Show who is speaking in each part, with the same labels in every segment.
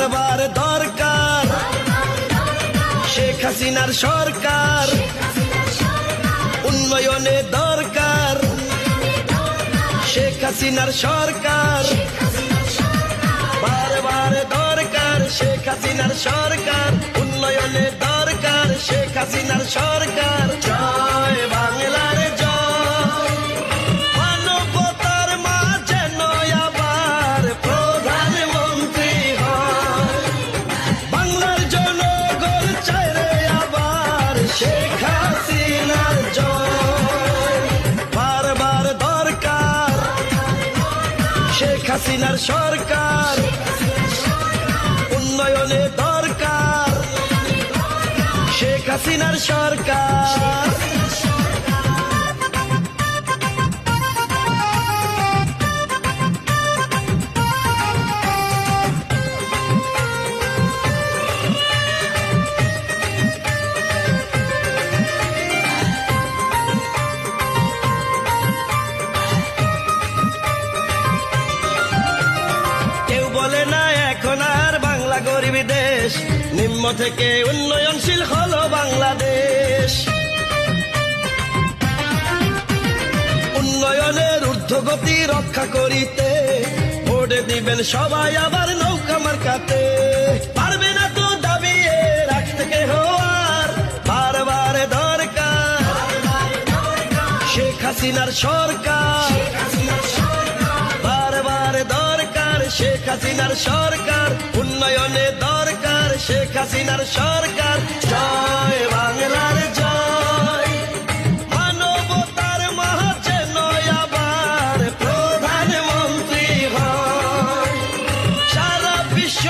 Speaker 1: বারবার দরকার। শেখ হাসিনার সরকার উন্নয়নে দরকার। শেখ হাসিনার সরকার বারবার দরকার। শেখ হাসিনার সরকার হাসিনার সরকার। উন্নয়নে দরকার। শেখ হাসিনার সরকার। বাংলা গরিব দেশ, নিম্ন থেকে উন্নয়নশীল হলো বাংলাদেশ। উন্নয়নের ঊর্ধ্বগতি রক্ষা করিতে ভোটে দিবেন সবাই আবার নৌকা মার্কাতে। পারবে না তো দাবিয়ে রাখতে কেহ আর বারবার দরকার। শেখ হাসিনার সরকার। হাসিনার সরকার, উন্নয়নে দরকার, শেখ হাসিনার সরকার। জয় বাংলার প্রধানমন্ত্রী সারা বিশ্ব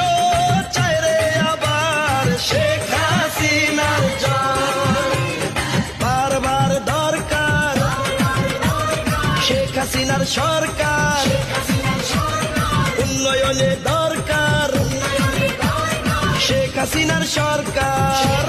Speaker 1: শেখ হাসিনার বারবার দরকার, শেখ হাসিনার সরকার। উন্নয়নে দরকার। শেখ হাসিনার সরকার।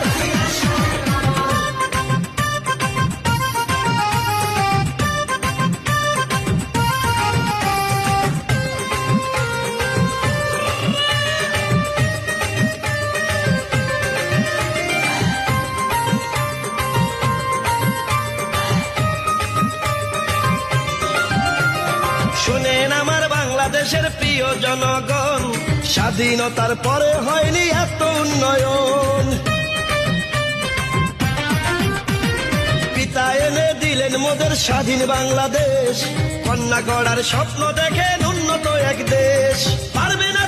Speaker 1: শুনেন আমার বাংলাদেশের প্রিয় জনগণ, স্বাধীনতার পরে হয়নি এত উন্নয়ন। পিতা এনে দিলেন মোদের স্বাধীন বাংলাদেশ, কন্যা গড়ার স্বপ্ন দেখেন উন্নত এক দেশ। পারবে না